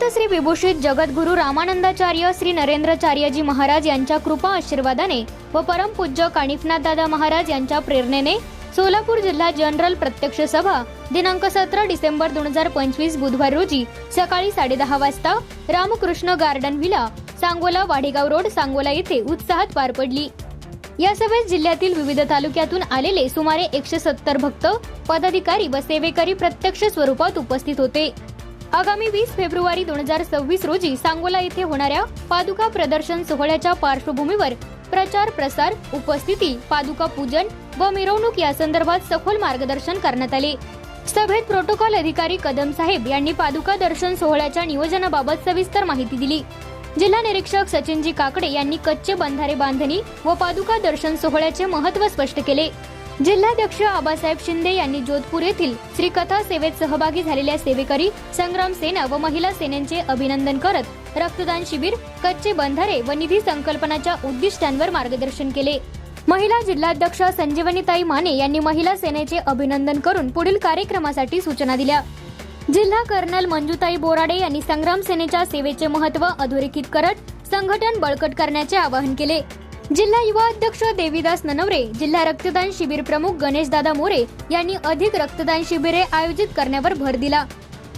संत श्री विभूषित जगद्गुरु रामानंदाचार्य श्री नरेंद्रचार्यजी महाराज यांच्या कृपा आशीर्वादाने व परमपूज्य कानिफनाथ दादा महाराज यांच्या प्रेरणेने सोलापूर जिल्हा जनरल प्रत्यक्ष सभा दिनांक सतरा डिसेंबर दोन हजार पंचवीस बुधवार रोजी सकाळी साडेदहा वाजता Ramakrishna garden villa Sangola Wadegaon road Sangola येथे उत्साहात पार पडली. या सभेत जिल्ह्यातील विविध तालुक्यातून आलेले सुमारे एकशे सत्तर भक्त पदाधिकारी व सेवेकरी प्रत्यक्ष स्वरूपात उपस्थित होते. आगामी वीस फेब्रुवारी दोन हजार सव्वीस रोजी सांगोला येथे होणाऱ्या पादुका प्रदर्शन सोहळ्याच्या पार्श्वभूमीवर प्रचार प्रसार उपस्थिती पादुका पूजन व मिरवणूक या संदर्भात सखोल मार्गदर्शन करण्यात आले. सभेत प्रोटोकॉल अधिकारी कदम साहेब यांनी पादुका दर्शन सोहळ्याच्या नियोजनाबाबत सविस्तर माहिती दिली. जिल्हा निरीक्षक सचिनजी काकडे यांनी कच्चे बंधारे बांधणी व पादुका दर्शन सोहळ्याचे महत्त्व स्पष्ट केले. जिल्हाध्यक्ष आबासाहेब शिंदे यांनी जोधपूर येथील श्री कथा सेवेत सहभागी झालेल्या सेवेकरी संग्राम सेना व महिला सेनेचे अभिनंदन करत रक्तदान शिबिर कच्चे बंधारे व निधी संकल्पनाच्या उद्दिष्टांवर मार्गदर्शन केले. महिला जिल्हाध्यक्ष संजीवनीताई माने यांनी महिला सेनेचे अभिनंदन करून पुढील कार्यक्रमासाठी सूचना दिल्या. जिल्हा कर्नल मंजुताई बोराडे यांनी संग्राम सेनेच्या सेवेचे महत्त्व अधोरेखित करत संघटन बळकट करण्याचे आवाहन केले. जिल्हा युवा अध्यक्ष देवीदास ननवरे जिल्हा रक्तदान शिबिर प्रमुख गणेशदादा मोरे यांनी अधिक रक्तदान शिबिरे आयोजित करण्यावर भर दिला.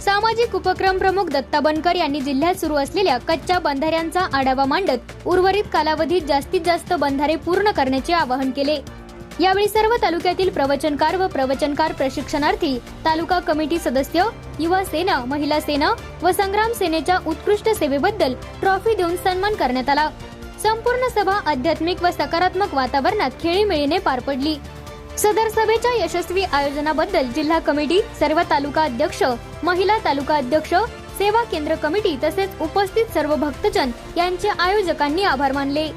सामाजिक उपक्रम प्रमुख दत्ता बनकर यांनी जिल्ह्यात सुरू असलेल्या कच्च्या बंधाऱ्यांचा आढावा मांडत उर्वरित कालावधीत जास्तीत जास्त बंधारे पूर्ण करण्याचे आवाहन केले. यावेळी सर्व तालुक्यातील प्रवचनकार व प्रवचनकार प्रशिक्षणार्थी तालुका कमिटी सदस्य युवा सेना महिला सेना व संग्राम सेनेच्या उत्कृष्ट सेवेबद्दल ट्रॉफी देऊन सन्मान करण्यात आला. संपूर्ण सभा आध्यात्मिक व सकारात्मक वातावरणात खेळीमेळीने पार पडली. सदर सभेच्या यशस्वी आयोजनाबद्दल जिल्हा कमिटी सर्व तालुका अध्यक्ष महिला तालुका अध्यक्ष सेवा केंद्र कमिटी तसेच उपस्थित सर्व भक्तजन यांचे आयोजकांनी आभार मानले.